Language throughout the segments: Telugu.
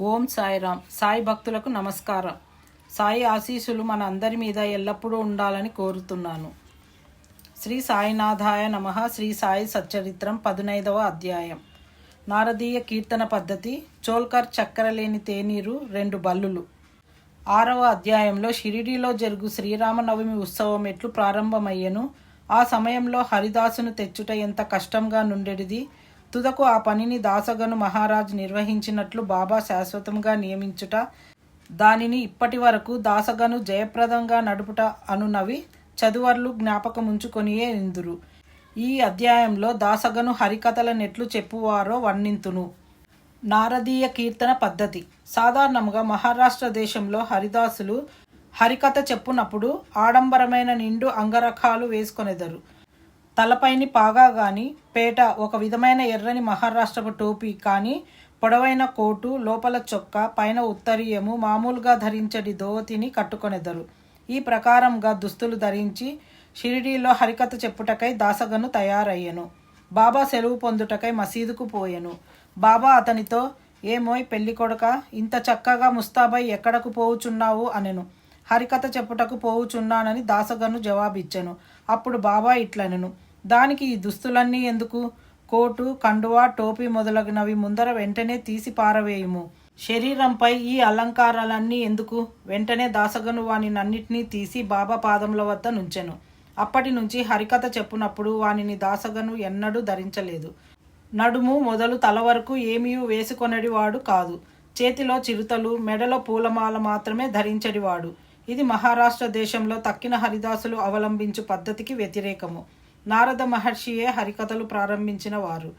ఓం సాయిరామ్. సాయి భక్తులకు నమస్కారం. సాయి ఆశీస్సులు మన అందరి మీద ఎల్లప్పుడూ ఉండాలని కోరుతున్నాను. శ్రీ సాయినాథాయ నమ. శ్రీ సాయి సచ్చరిత్రం పదునైదవ అధ్యాయం. నారదీయ కీర్తన పద్ధతి. చోల్కర్ చక్కెర లేని తేనీరు రెండు బల్లులు. ఆరవ అధ్యాయంలో షిరిడీలో జరుగు శ్రీరామనవమి ఉత్సవం ఎట్లు ప్రారంభమయ్యెను? ఆ సమయంలో హరిదాసును తెచ్చుట ఎంత కష్టంగా నుండెడిది? తుదకు ఆ పనిని దాసగను మహారాజ్ నిర్వహించినట్లు బాబా శాశ్వతంగా నియమించుట దానిని ఇప్పటి వరకు దాసగను జయప్రదంగా నడుపుట అనునవి చదువర్లు జ్ఞాపకముంచుకొనియే ఇందురు ఈ అధ్యాయంలో దాసగను హరికథల నెట్లు చెప్పువారో వర్ణింతును. నారదీయ కీర్తన పద్ధతి. సాధారణంగా మహారాష్ట్ర దేశంలో హరిదాసులు హరికథ చెప్పునప్పుడు ఆడంబరమైన నిండు అంగరఖాలు వేసుకొనెదరు. తలపైని పాగా గాని పేట ఒక విధమైన ఎర్రని మహారాష్ట్రపు టోపీ కానీ పొడవైన కోటు లోపల చొక్కా పైన ఉత్తరీయము మామూలుగా ధరించడి దోవతిని కట్టుకొనెదరు. ఈ ప్రకారంగా దుస్తులు ధరించి షిరిడీలో హరికథ చెప్పుటకై దాసగను తయారయ్యెను. బాబా సెలవు పొందుటకై మసీదుకు పోయెను. బాబా అతనితో ఏమోయ్ పెళ్ళి కొడక ఇంత చక్కగా ముస్తాబై ఎక్కడకు పోవుచున్నావు? అనెను. హరికథ చెప్పుటకు పోవుచున్నానని దాసగను జవాబిచ్చెను. అప్పుడు బాబా ఇట్లనెను. దానికి ఈ దుస్తులన్నీ ఎందుకు? కోటు కండువా టోపీ మొదలగునవి ముందర వెంటనే తీసి పారవేయుము. శరీరంపై ఈ అలంకారాలన్నీ ఎందుకు? వెంటనే దాసగను వానినన్నిటినీ తీసి బాబా పాదముల వద్ద నుంచెను. అప్పటి నుంచి హరికథ చెప్పునప్పుడు వానిని దాసగను ఎన్నడూ ధరించలేదు. నడుము మొదలు తల వరకు ఏమీ వేసుకొనడివాడు కాదు. చేతిలో చిరుతలు మెడలో పూలమాల మాత్రమే ధరించడివాడు. ఇది మహారాష్ట్ర దేశంలో తక్కిన హరిదాసులు అవలంబించు పద్ధతికి వ్యతిరేకము. నారద మహర్షియే హరికథలు ప్రారంభించిన వారు.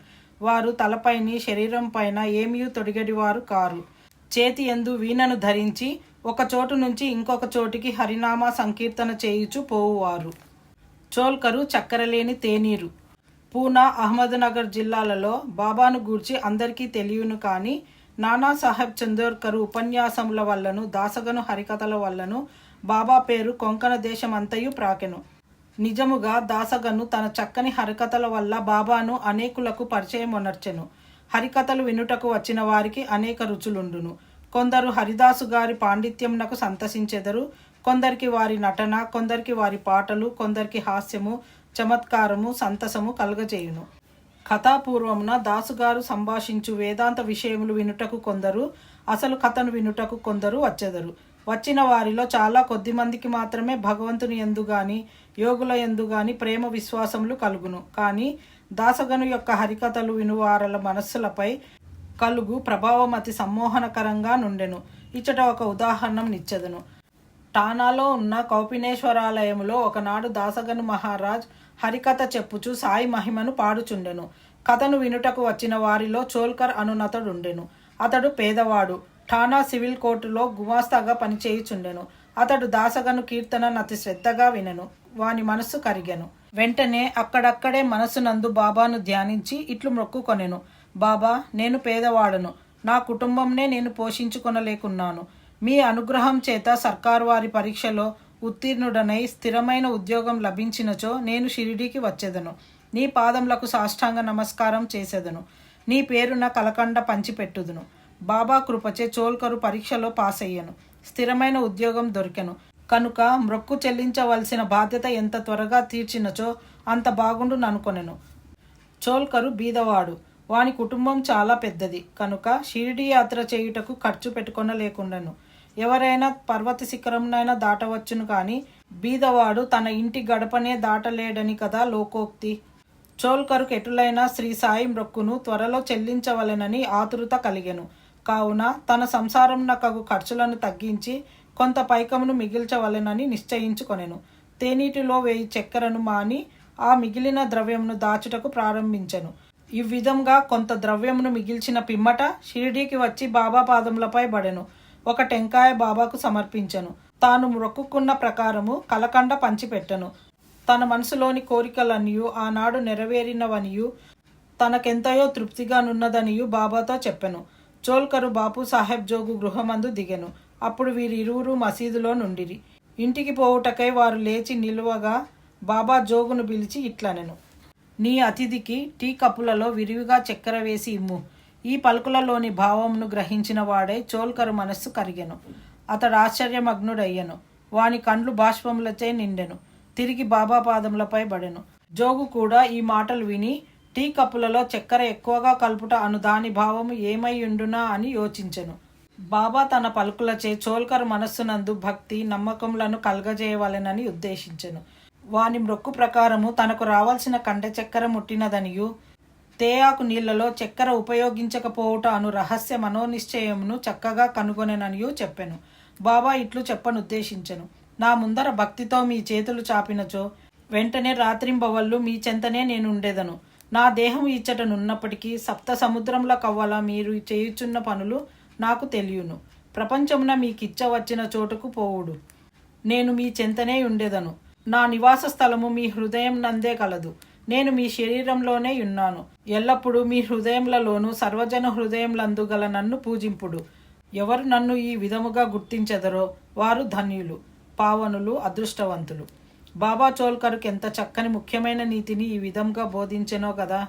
వారు తలపైని శరీరం పైన ఏమీ తొడిగడివారు కారు. చేతి ఎందు వీణను ధరించి ఒక చోటు నుంచి ఇంకొక చోటికి హరినామా సంకీర్తన చేయుచు పోవువారు. చోల్కరు చక్కెరలేని తేనీరు. పూనా అహ్మద్నగర్ జిల్లాలలో బాబాను గూర్చి అందరికీ తెలియను కానీ నానా సాహెబ్ చందోర్కర్ ఉపన్యాసముల వల్లను దాసగను హరికథల వల్లను బాబా పేరు కొంకణ దేశమంతయు ప్రాకెను. నిజముగా దాసగను తన చక్కని హరికథల వల్ల బాబాను అనేకులకు పరిచయం ఒనర్చెను హరికథలు వినుటకు వచ్చిన వారికి అనేక రుచులుండును. కొందరు హరిదాసు గారి పాండిత్యంనకు సంతసించెదరు. కొందరికి వారి నటన కొందరికి వారి పాటలు కొందరికి హాస్యము చమత్కారము సంతసము కలుగజేయును. కథాపూర్వమున దాసుగారు సంభాషించు వేదాంత విషయములు వినుటకు కొందరు అసలు కథను వినుటకు కొందరు వచ్చెదరు. వచ్చిన వారిలో చాలా కొద్ది మందికి మాత్రమే భగవంతుని ఎందు గాని యోగుల ఎందు గాని ప్రేమ విశ్వాసములు కలుగును. కానీ దాసగను యొక్క హరికథలు వినువారల మనస్సులపై కలుగు ప్రభావం అతి సమ్మోహనకరంగా నుండెను. ఇచ్చట ఒక ఉదాహరణం నిచ్చెదను. టానాలో ఉన్న కౌపినేశ్వరాలయములో ఒకనాడు దాసగను మహారాజ్ హరికథ చెప్పుచు సాయి మహిమను పాడుచుండెను. కథను వినుటకు వచ్చిన వారిలో చోల్కర్ అనునతడుండెను. అతడు పేదవాడు. ఠానా సివిల్ కోర్టులో గుమాస్తాగా పనిచేయుచుండెను. అతడు దాసగను కీర్తన అతి శ్రద్ధగా వినెను. వాని మనస్సు కరిగెను. వెంటనే అక్కడక్కడే మనసునందు బాబాను ధ్యానించి ఇట్లు మొక్కుకొనెను బాబా నేను పేదవాడను. నా కుటుంబంనే నేను పోషించుకొనలేకున్నాను. మీ అనుగ్రహం చేత సర్కారు వారి పరీక్షలో ఉత్తీర్ణుడనై స్థిరమైన ఉద్యోగం లభించినచో నేను షిరిడీకి వచ్చేదను. నీ పాదములకు సాష్టాంగ నమస్కారం చేసేదను. నీ పేరున కలకండ పంచిపెట్టుదును. బాబా కృపచే చోల్కరు పరీక్షలో పాస్ అయ్యను స్థిరమైన ఉద్యోగం దొరికెను. కనుక మ్రొక్కు చెల్లించవలసిన బాధ్యత ఎంత త్వరగా తీర్చినచో అంత బాగుండు అనుకొనెను చోల్కరు బీదవాడు. వాని కుటుంబం చాలా పెద్దది. కనుక షిరిడి యాత్ర చేయుటకు ఖర్చు పెట్టుకొనలేకుండాను. ఎవరైనా పర్వత శిఖరంనైనా దాటవచ్చును కానీ బీదవాడు తన ఇంటి గడపనే దాటలేడని కదా లోకోక్తి. చోల్కరుకు ఎటులైనా శ్రీ సాయి మ్రొక్కును త్వరలో చెల్లించవలెనని ఆతురత కలిగెను. కావున తన సంసారం నాకు ఖర్చులను తగ్గించి కొంత పైకమును మిగిల్చవలెనని నిశ్చయించుకొనెను. తేనీటిలో వేయి చక్కెరను మాని ఆ మిగిలిన ద్రవ్యమును దాచుటకు ప్రారంభించెను. ఈ విధంగా కొంత ద్రవ్యమును మిగిల్చిన పిమ్మట షిరిడీకి వచ్చి బాబా పాదములపై బడెను. ఒక టెంకాయ బాబాకు సమర్పించెను. తాను మొక్కుకున్న ప్రకారము కలకండ పంచిపెట్టెను. తన మనసులోని కోరికలనియు ఆనాడు నెరవేరినవనియు తనకెంతయో తృప్తిగానున్నదనియు బాబాతో చెప్పెను. చోల్కరు బాపు సాహెబ్ జోగు గృహమందు దిగెను. అప్పుడు వీరిరువురు మసీదులో నుండిరి. ఇంటికి పోవుటకై వారు లేచి నిలువగా బాబా జోగును పిలిచి ఇట్లనెను. నీ అతిథికి టీ కప్పులలో విరివిగా చక్కెర వేసి ఇమ్ము. ఈ పలుకులలోని భావమును గ్రహించిన వాడై చోల్కరు మనస్సు కరిగెను. అతడు ఆశ్చర్యమగ్నుడయ్యను. వాని కండ్లు బాష్పములచే నిండెను. తిరిగి బాబా పాదములపై పడెను జోగు కూడా ఈ మాటలు విని టీ కప్పులలో చక్కెర ఎక్కువగా కలుపుట అను దాని భావము ఏమైయుండునా అని యోచించెను. బాబా తన పలుకులచే చోల్కర్ మనస్సునందు భక్తి నమ్మకములను కలగజేయవలెనని ఉద్దేశించెను. వాని మ్రొక్కు ప్రకారము తనకు రావాల్సిన కండ చక్కెర ముట్టినదనియు తేయాకు నీళ్ళలో చక్కెర ఉపయోగించకపోవుట అను రహస్య మనోనిశ్చయమును చక్కగా కనుగొనెననియు చెప్పెను. బాబా ఇట్లు చెప్పనుద్దేశించెను. నా ముందర భక్తితో మీ చేతులు చాపినచో వెంటనే రాత్రింబవళ్ళు మీ చెంతనే నేను ఉండేదను నా దేహం ఇచ్చటనున్నప్పటికీ సప్త సముద్రముల కవ్వల మీరు చేయుచున్న పనులు నాకు తెలియను. ప్రపంచమున మీకిచ్చ వచ్చిన చోటుకు పోవుడు. నేను మీ చెంతనే ఉండేదను. నా నివాస స్థలము మీ హృదయం నందే కలదు. నేను మీ శరీరంలోనే ఉన్నాను. ఎల్లప్పుడూ మీ హృదయములలోను సర్వజన హృదయంలందు గల నన్ను పూజింపుడు. ఎవరు నన్ను ఈ విధముగా గుర్తించెదరో వారు ధన్యులు పావనులు అదృష్టవంతులు. బాబా చోల్కర్కి ఎంత చక్కని ముఖ్యమైన నీతిని ఈ విధంగా బోధించెనో కదా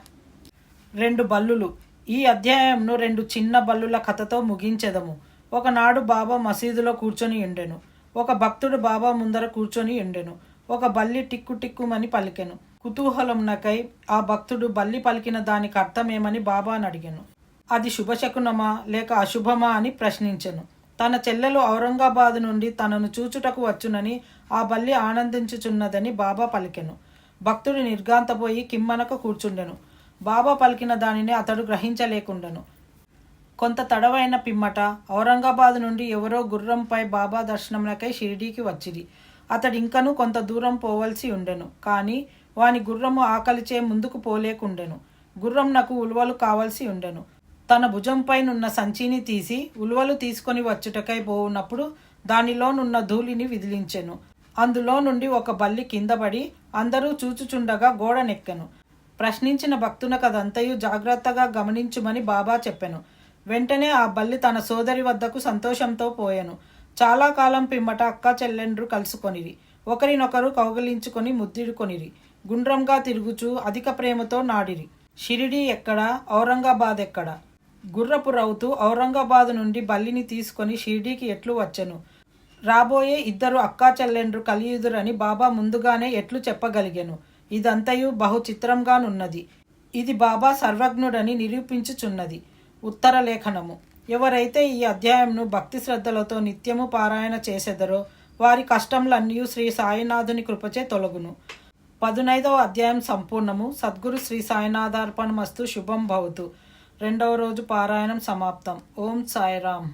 రెండు బల్లులు. ఈ అధ్యాయంను రెండు చిన్న బల్లుల కథతో ముగించెదము. ఒకనాడు బాబా మసీదులో కూర్చొని ఉండెను ఒక భక్తుడు బాబా ముందర కూర్చొని ఉండెను ఒక బల్లి టిక్కు టిక్కుమని పలికెను. కుతూహలంనకై ఆ భక్తుడు బల్లి పలికిన దానికి అర్థమేమని బాబాను అడిగాను అది శుభశకునమా లేక అశుభమా అని ప్రశ్నించెను. తన చెల్లెలు ఔరంగాబాద్ నుండి తనను చూచుటకు వచ్చునని ఆ బల్లి ఆనందించుచున్నదని బాబా పలికెను. భక్తుడు నిర్గాంతపోయి కిమ్మనక కూర్చుండెను. బాబా పలికిన దానిని అతడు గ్రహించలేకుండెను. కొంత తడవైన పిమ్మట ఔరంగాబాద్ నుండి ఎవరో గుర్రంపై బాబా దర్శనములకై షిరిడీకి వచ్చిరి. అతడు ఇంకను కొంత దూరం పోవలసి ఉండెను. కానీ వాని గుర్రము ఆకలిచే ముందుకు పోలేకుండెను. గుర్రం నాకు ఉలువలు కావలసి ఉండెను. తన భుజంపైనున్న సంచిని తీసి ఉలువలు తీసుకొని వచ్చుటకై పోవున్నప్పుడు దానిలోనున్న ధూళిని విదిలించెను. అందులో నుండి ఒక బల్లి కిందపడి అందరూ చూచుచుండగా గోడ నెక్కెను. ప్రశ్నించిన భక్తునకదంతయు జాగ్రత్తగా గమనించుమని బాబా చెప్పెను. వెంటనే ఆ బల్లి తన సోదరి వద్దకు సంతోషంతో పోయెను. చాలా కాలం పిమ్మట అక్క చెల్లెండ్రు కలుసుకొనిరి. ఒకరినొకరు కౌగలించుకొని ముద్దిడుకొనిరి. గుండ్రంగా తిరుగుచూ అధిక ప్రేమతో నాడిరి. షిరిడి ఎక్కడ? ఔరంగాబాద్ ఎక్కడ? గుర్రపు రౌతు ఔరంగాబాద్ నుండి బల్లిని తీసుకొని షిరిడీకి ఎట్లు వచ్చెను? రాబోయే ఇద్దరు అక్కా చెల్లెండ్రు కలియుదురని బాబా ముందుగానే ఎట్లు చెప్పగలిగాను? ఇదంతయు బహు చిత్రంగానున్నది ఇది బాబా సర్వజ్ఞుడని నిరూపించుచున్నది. ఉత్తర లేఖనము. ఎవరైతే ఈ అధ్యాయంను భక్తి శ్రద్ధలతో నిత్యము పారాయణ చేసెదరో వారి కష్టములన్నీ శ్రీ సాయినాథుని కృపచే తొలగును. పదునైదవ అధ్యాయం సంపూర్ణము. సద్గురు శ్రీ సాయినాథార్పణమస్తు శుభం భవతు. రెండవ రోజు పారాయణం సమాప్తం. ఓం సాయిరామ్.